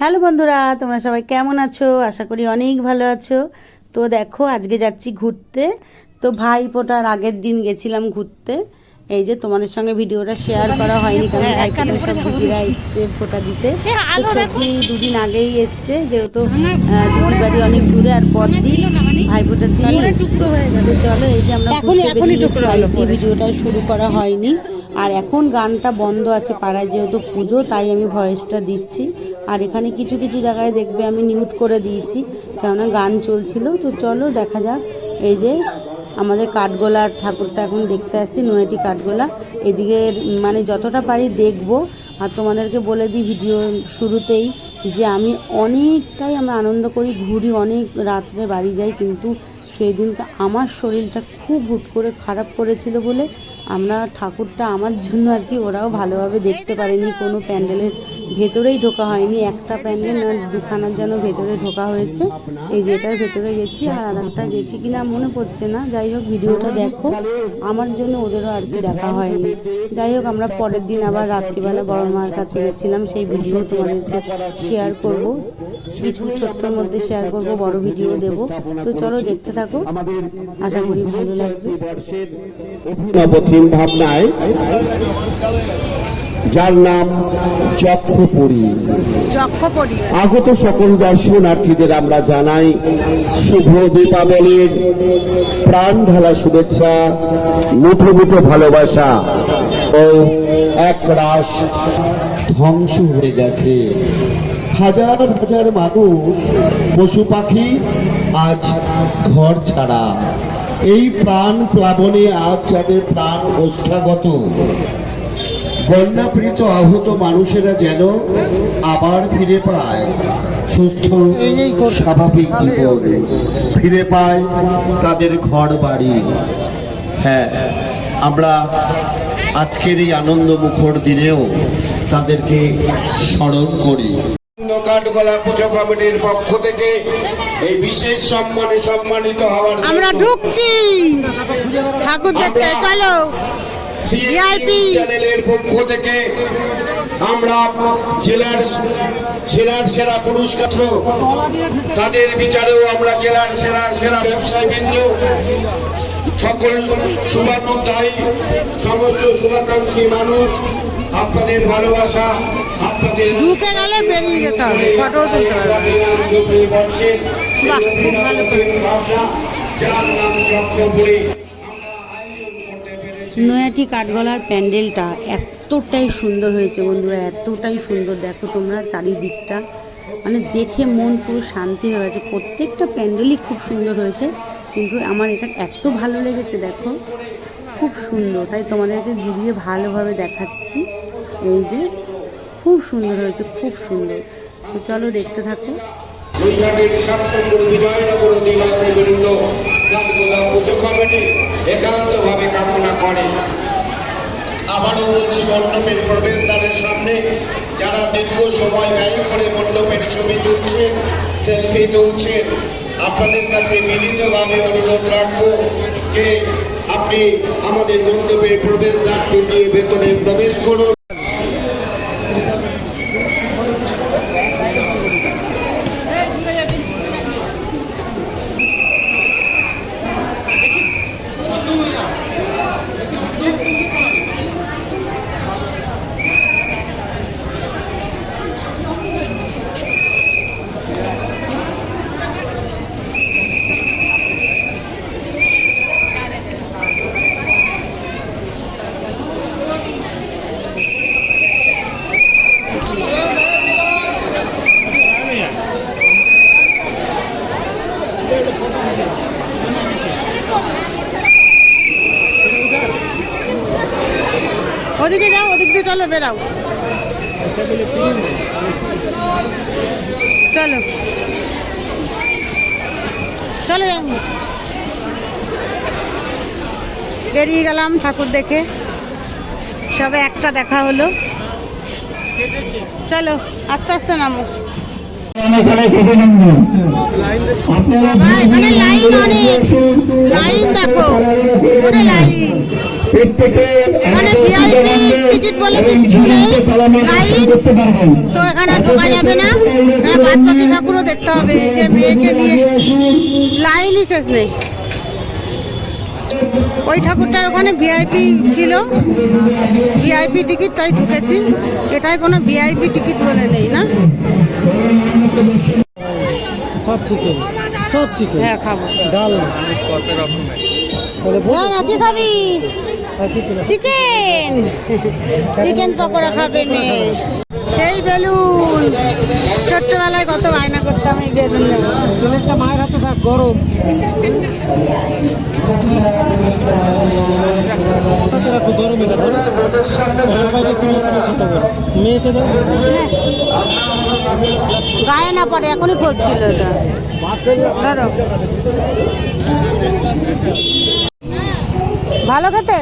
Hello বন্ধুরা তোমরা সবাই কেমন আছো? আশা করি অনেক ভালো আছো। তো দেখো আজকে যাচ্ছি ঘুরতে। তো ভাই ফোটার আগের দিন গেছিলাম ঘুরতে। এই যে তোমাদের সঙ্গে ভিডিওটা শেয়ার করা হয়নি কারণ সব দিদিরা এসছে ফোটা দিতে। দুদিন আগেই এসছে যেহেতু বাড়ি অনেক দূরে আর পর দিন ভাই ফোটার দিনই এসছে। তো চলো এই যে আমরা ভিডিওটা শুরু করা হয়নি। আর এখন গানটা বন্ধ আছে পাড়ায় যেহেতু পুজো, তাই আমি ভয়েসটা দিচ্ছি। আর এখানে কিছু কিছু জায়গায় দেখবে আমি নিউট করে দিয়েছি, কেননা গান চলছিল। তো চলো দেখা যাক, এই যে আমাদের কাঠগোলার ঠাকুরটা এখন দেখতে আসছি নয়াটি কাঠগোলা। এদিকে মানে যতটা পারি দেখব। আর তোমাদেরকে বলে দিই ভিডিও শুরুতেই যে আমি অনেকটাই আমরা আনন্দ করি, ঘুরি, অনেক রাত্রে বাড়ি যাই, কিন্তু সেই দিনটা আমার শরীরটা খুব হুট করে খারাপ করেছিল বলে আমরা ঠাকুরটা আমার জন্য আর কি ওরাও ভালোভাবে দেখতে পারেনি, কোনো প্যান্ডেলের ভেতরেই ঢোকা হয়নি, একটা প্যান্ডেল না, দুখানার যেন ভেতরে ঢোকা হয়েছে। এই যেটার ভেতরে গেছি আর আরেকটা গেছি কিনা মনে পড়ছে না। যাই হোক, ভিডিওটা দেখো। আমার জন্য ওদেরও আর কি দেখা হয়নি। যাই হোক, আমরা পরের দিন আবার রাত্রিবেলা বড় মার কাছে গেছিলাম। সেই ভিডিও তোমাদেরকে শেয়ার করব। কিছু ছোট্টর মধ্যে শেয়ার করব, বড় ভিডিও দেব। তো চলো দেখতে থাকো। আশা করি ভালো লাগবে। ভাবনায় যার নাম চক্ষপুরী। আগত সকল দর্শনার্থীদের আমরা জানাই শুভ দীপাবলির প্রাণ ঢালা শুভেচ্ছা মুঠো মুঠো ভালোবাসা ও এক রাস ধ্বংস হয়ে গেছে। হাজার হাজার মানুষ পশু পাখি আজ ঘর ছাড়া। এই প্রাণ প্লাবনে আজ যাদের প্রাণ ওষ্ঠাগত বন্যাপীড়িত আহত মানুষেরা যেন আবার ফিরে পায় সুস্থ স্বাভাবিক জীবন। ফিরে পায় তাদের ঘর বাড়ি হ্যাঁ আমরা আজকের এই আনন্দ মুখর দিনেও তাদেরকে স্মরণ করি। কাঠগোলা পুজো কমিটির পক্ষ থেকে এই বিশেষ সম্মানে সম্মানিত হওয়ার আমরা ঢুকছি। ঠাকুর দেখতে চলো। চ্যানেলের পক্ষ থেকে আমরা জেলার সেরার সেরা পুরস্কার তাদের বিচারেও আমরা জেলার সেরা সেরা ব্যবসায়ী বৃন্দ। সকল শুভানুধ্যায়ী সমস্ত শুভাকাঙ্ক্ষী মানুষ আপনাদের ভালোবাসা আপনাদের ঢুকে গেলে বেরিয়ে যেতে হবে ফটো তুলতে যার নাম নয়াটি কাঠগলার প্যান্ডেলটা এতটাই সুন্দর হয়েছে বন্ধুরা, এতটাই সুন্দর। দেখো তোমরা চারিদিকটা মানে দেখে মন পুরো শান্তি হয়ে গেছে। প্রত্যেকটা প্যান্ডেলই খুব সুন্দর হয়েছে, কিন্তু আমার এটা এত ভালো লেগেছে, দেখো। খুব সুন্দর, তাই তোমাদেরকে ঘুরিয়ে ভালোভাবে দেখাচ্ছি। এই যে খুব সুন্দর হয়েছে, খুব সুন্দর। তো চলো দেখতে থাকো। কাঠগোলা পুজো কমিটি একান্তভাবে কামনা করে। আবারও বলছি, মণ্ডপের প্রবেশদ্বারের সামনে যারা দীর্ঘ সময় ব্যয় করে মণ্ডপের ছবি তুলছেন, সেলফি তুলছেন, আপনাদের কাছে বিনীতভাবে অনুরোধ রাখব যে আপনি আমাদের মণ্ডপের প্রবেশদ্বারটি দিয়ে ভেতরে প্রবেশ করুন। ওদিকে যাও ওদিক দিয়ে চলো বেরাও। চলো। চলো। বেরিয়ে গেলাম ঠাকুর দেখে। সবে একটা দেখা হলো। চলো আস্তে আস্তে নামো। এখানে লাইন অনেক। লাইন দেখো। লাইন করতে পারবেন। তো এখানে আর ঢোকা যাবে না। হ্যাঁ, বাদ বাকি ঠাকুরও দেখতে হবে। যে মেয়েকে নিয়ে লাইনই শেষ নেই। ওই ঠাকুরটার ওখানে ভিআইপি ছিল। ভিআইপি টিকিট তাই ঢুকেছি। এটাই কোনো ভিআইপি টিকিট বলে নেই না। সব চিকেন। সব চিকেন। হ্যাঁ খাব। ডাল। বল হ্যাঁ না কি খাবি? চিকেন চিকেন পকোড়া খাবে মেয়ে। সেই বেলুন। ছোট্টবেলায় কত বায়না করতাম এই বেলুন মায়ের হাতে থাক গরম। হাতে রাখো গরম এটা সবাইকে তুলে তুলে খেতে মেয়েকে দাও। গায়ে না পড়ে এখনই পড়ছিল এটা। ধরো। ভালো খেতে?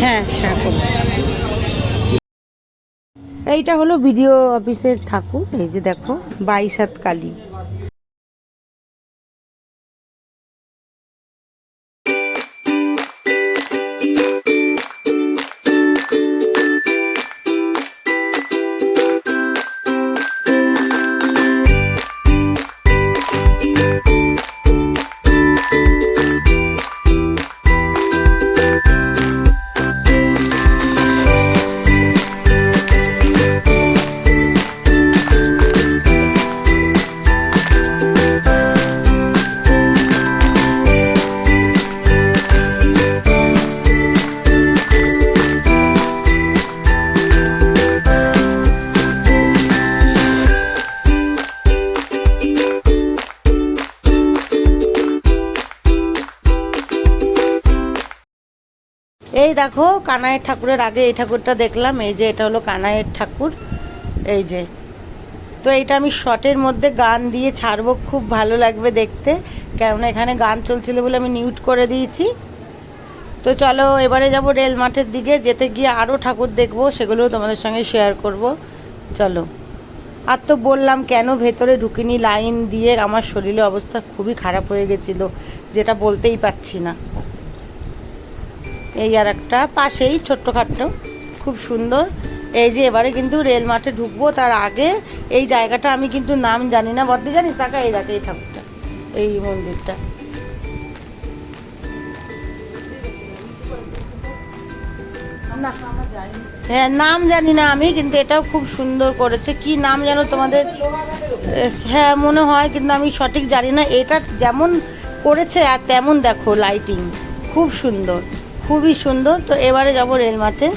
হ্যাঁ হ্যাঁ এইটা হলো ভিডিও অফিসের ঠাকুর এই যে দেখো বাইশাত কালী। এই দেখো, কানাইয়ের ঠাকুরের আগে এই ঠাকুরটা দেখলাম, এই যে এটা হলো কানাইয়ের ঠাকুর, এই যে। তো এইটা আমি শর্টের মধ্যে গান দিয়ে ছাড়বো, খুব ভালো লাগবে দেখতে। কেননা এখানে গান চলছিল বলে আমি নিউট করে দিয়েছি। তো চলো, এবারে যাব রেল মাঠের দিকে, যেতে গিয়ে আরও ঠাকুর দেখব, সেগুলোও তোমাদের সঙ্গে শেয়ার করব। চলো। আর তো বললাম, কেন ভেতরে ঢুকিনি লাইন দিয়ে? আমার শরীরের অবস্থা খুবই খারাপ হয়ে গেছিল, যেটা বলতেই পারছি না। এই আর একটা পাশেই ছোট্টখাট্টো খুব সুন্দর। এই যে এবারে কিন্তু রেল মাঠে ঢুকবো তার আগে এই জায়গাটা আমি কিন্তু নাম জানি না। বদলে জানিস? টাকা এই দেখে এই ঠাকুরটা এই মন্দিরটা। হ্যাঁ নাম জানি না আমি কিন্তু এটাও খুব সুন্দর করেছে। কি নাম জানো তোমাদের? হ্যাঁ মনে হয় কিন্তু আমি সঠিক জানি না। এটা যেমন করেছে আর তেমন দেখো লাইটিং খুব সুন্দর। খুবই সুন্দর। তো এবারে যাব রেল মাঠে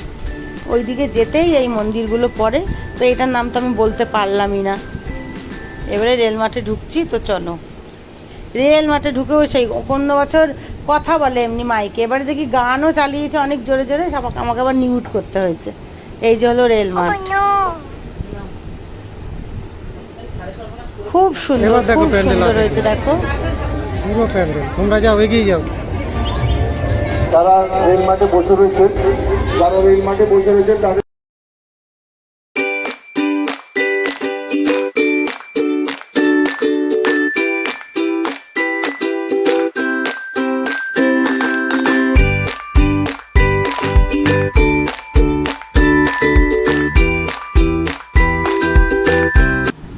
ওইদিকে যেতেই এই মন্দিরগুলো পড়ে। তো এটার নাম তো আমি বলতে পারলামই না। এবারে রেল মাঠে ঢুকছি তো চলো। রেল মাঠে ঢুকেও সেই অন্য বছর কথা বলে এমনি মাইকে। এবারে দেখি গানও চালিয়েছে অনেক জোরে জোরে সব আমাকে আবার নিউট করতে হয়েছে। এই যে হলো রেল মাঠ খুব সুন্দর খুব সুন্দর হয়েছে দেখো। পুরো প্যান্ডেল। তোমরা যাও এগিয়ে যাও। যারা রেল মাঠে বসে রয়েছেন যারা রেল মাঠে বসে রয়েছেন তাদের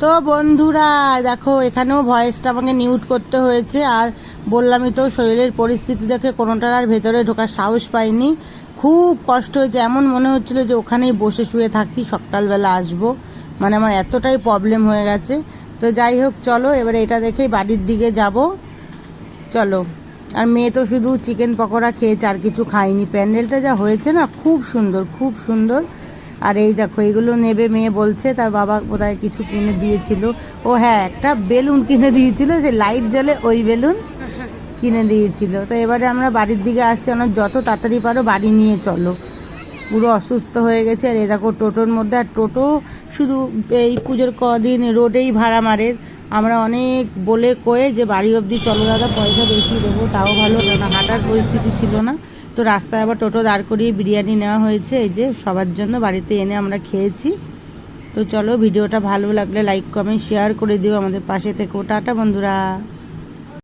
তো বন্ধুরা, দেখো, এখানেও ভয়েসটা আমাকে নিউট করতে হয়েছে। আর বললামই তো, শরীরের পরিস্থিতি দেখে কোনোটার আর ভেতরে ঢোকার সাহস পাইনি। খুব কষ্ট হয়েছে, এমন মনে হচ্ছিল যে ওখানেই বসে শুয়ে থাকি, সকালবেলা আসব। মানে আমার এতটাই প্রবলেম হয়ে গেছে। তো যাই হোক, চলো, এবারে এটা দেখেই বাড়ির দিকে যাব। চলো। আর মেয়ে তো শুধু চিকেন পকোড়া খেয়েছে, আর কিছু খায়নি। প্যান্ডেলটা যা হয়েছে না, খুব সুন্দর খুব সুন্দর। আর এই দেখো, এগুলো নেবে মেয়ে বলছে, তার বাবা বোধহয় কিছু কিনে দিয়েছিল। ও হ্যাঁ একটা বেলুন কিনে দিয়েছিল যে লাইট জ্বলে ওই বেলুন। কিনে দিয়েছিল। তো এবারে আমরা বাড়ির দিকে আসছি, আমরা যত তাড়াতাড়ি পারো বাড়ি নিয়ে চলো। পুরো অসুস্থ হয়ে গেছে, আর এই দেখো টোটোর মধ্যে, আর টোটো শুধু এই পুজোর কদিন রোডেই ভাড়া মারে। আমরা অনেক বলে কয়ে যে বাড়ি অবধি চলো দাদা, পয়সা বেশি দেবো, তাও ভালো। না হাঁটার পরিস্থিতি ছিল না। তো রাস্তায় আবার টোটো দাঁড় করিয়ে বিরিয়ানি নেওয়া হয়েছে, এই যে সবার জন্য বাড়িতে এনে আমরা খেয়েছি। তো চলো ভিডিওটা ভালো লাগলে লাইক, কমেন্ট, শেয়ার করে দিও। আমাদের পাশে থেকো। টাটা বন্ধুরা।